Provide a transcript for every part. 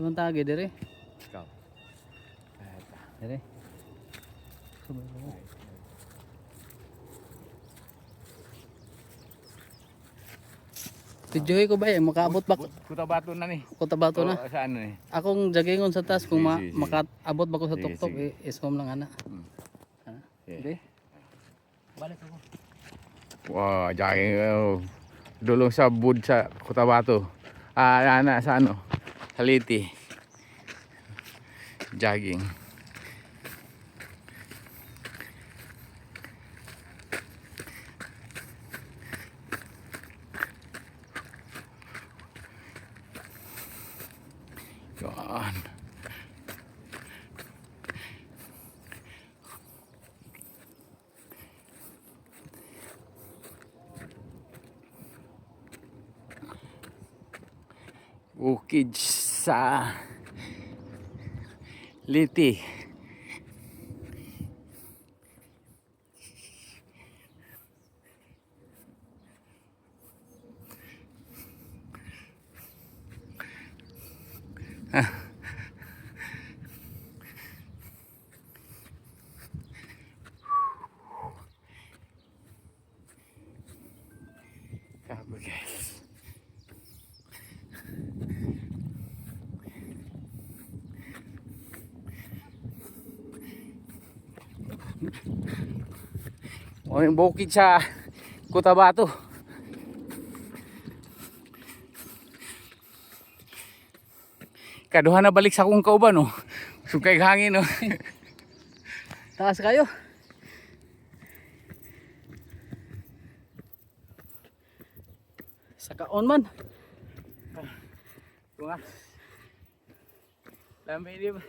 Tumantagi dire. Ikaw. Eto. Dire. Subay mo. Videoy ko ba eh, makaabot ba Kut- Kutabato na ni. ko tabato na. Sa ano ni? Akong jagingon sa taas kung ma makaabot ba ko sa tuktok eh, iskom lang ana. Hmm. Ana. Dire. Balik ako. Wow, jogging. Oh. Dulong sa bud sa Kutabato. Ah, ana sa ano? Sa Liti. Jogging. Yan. Bukid sa Liti. Ah. O yung bukid sa Cotabato. Kaduha na balik sa akong kauban no. Sukay hangin no. Taas kayo. Sa kaon man. Tunga. Lamay di ba?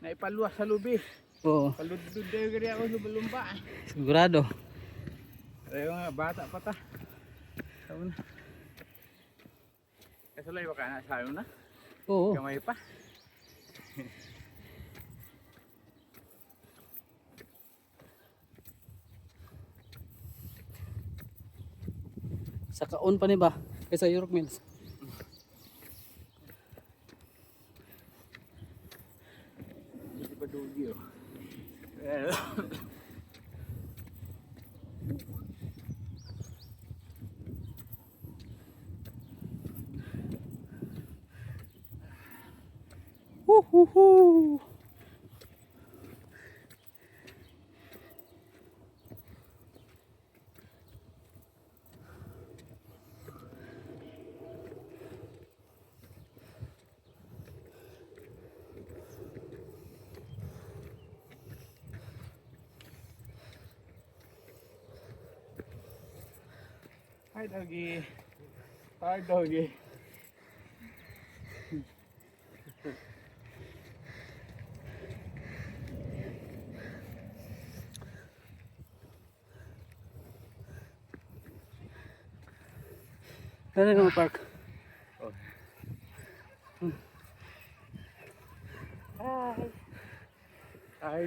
Naipaluwas sa lubi. Oo, Paludod dayo gari ako lumba. sigurado. Ayaw nga bata pa ta. Sabi na. Kasulay ba ka na sayo na? Oo. Kamay pa. Sa kaon pa ni ba? Kaysa Europe Mills. Hindi pa dugi oh. Woohoo! Hi doggy. Hi doggy. Ano yung park? Hi. Hi.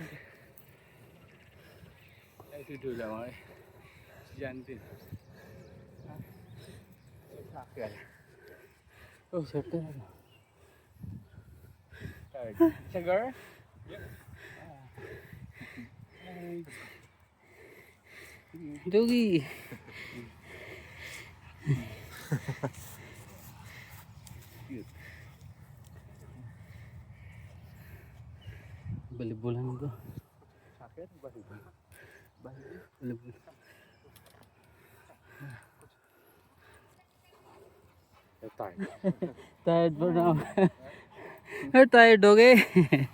Ay, ito lang ako eh. Diyan din. Ha? Sakyan. Oh, swerte na. Third. Sugar? Dugi. Balibulan ko. Sakit ba dito? Balibul. Third. Tired for now. You're tired, okay?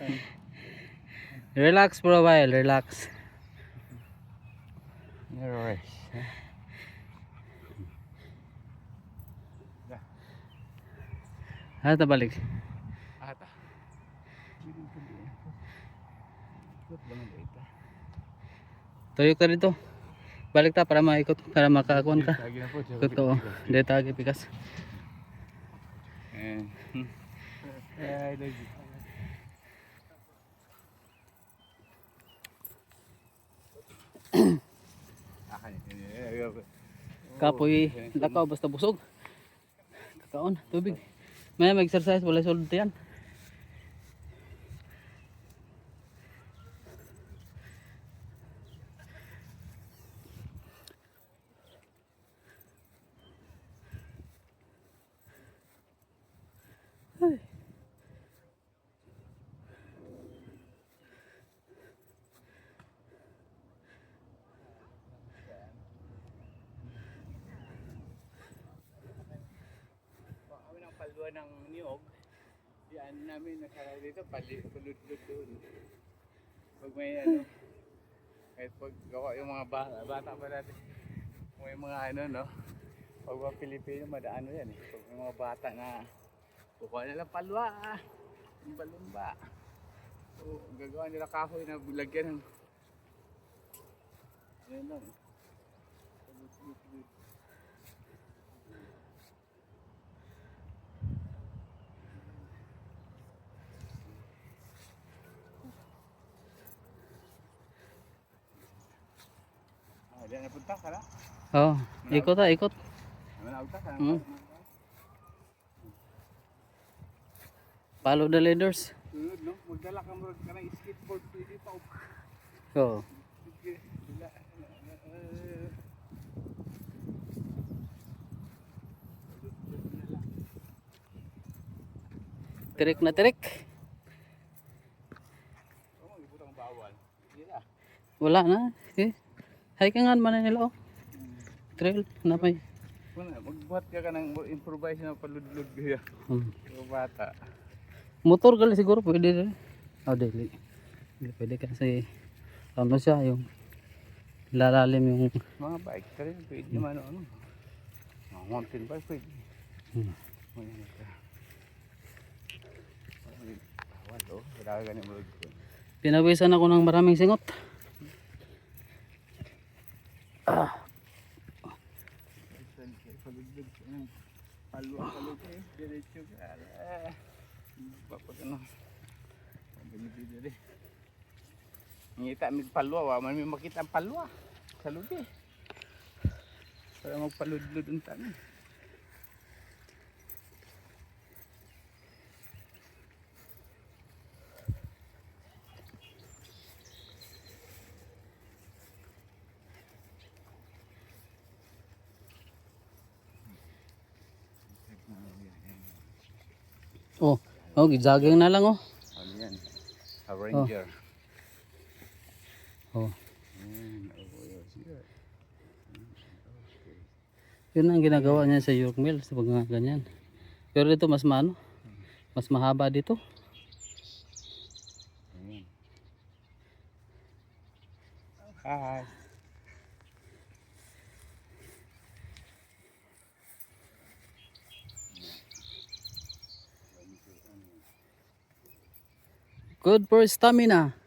relax for a while, relax. Rest. Ano ta balik? Ito? Tuyok ka dito. Balik ta para maikot, para makakuan ka. Totoo. Dito tagi pikas. Eh. Ay, lagi. Akan. Kapoy lakaw basta busog. Kakaon, tubig. May mag-exercise, wala solid yan. Paluan ng niyog. Yan namin nakara dito, pali, paludlod doon. Pag may ano, kahit pag ako yung mga bata, bata pa dati, kung may mga ano, no, pag mga Pilipino, madaano yan eh. Pag mga bata na, kukuha nila palwa, ah, yung balumba. O, gagawa nila kahoy na lagyan ng, ano lang, Diyan napunta ka na. Oh, ikot ah, ikot. Manawag ka ka. Hmm. Follow the leaders. Sunod, no? Magdala ka mo ka ng skateboard pwede pa. Oh. Eh, Tirik na tirik. Oo, na. Wala na. Eh. Hikingan man nila oh. Trail na may. Wala, magbuhat ka ka ng improvise na paludlod kaya. Hmm. Bata. Motor gali siguro pwede din. Oh, dili. Hindi pwede kasi ano siya yung lalalim yung Mga bike ka rin, pwede man ano. Mga mountain bike pwede. Hmm. Bawal oh, pinawisan ako ng maraming singot. Ngita mig palwa, wa man mi makita ang palwa. Sa lubi. Para magpaludlod ang tanan. Oh, oh, jogging na lang oh. Ano yan? A ranger. Oh. Ayan, oh, yes, yeah. Yun ang ginagawa niya sa York Mill sa mga ganyan. Pero dito mas maano, mas mahaba dito. Hi. Good for stamina.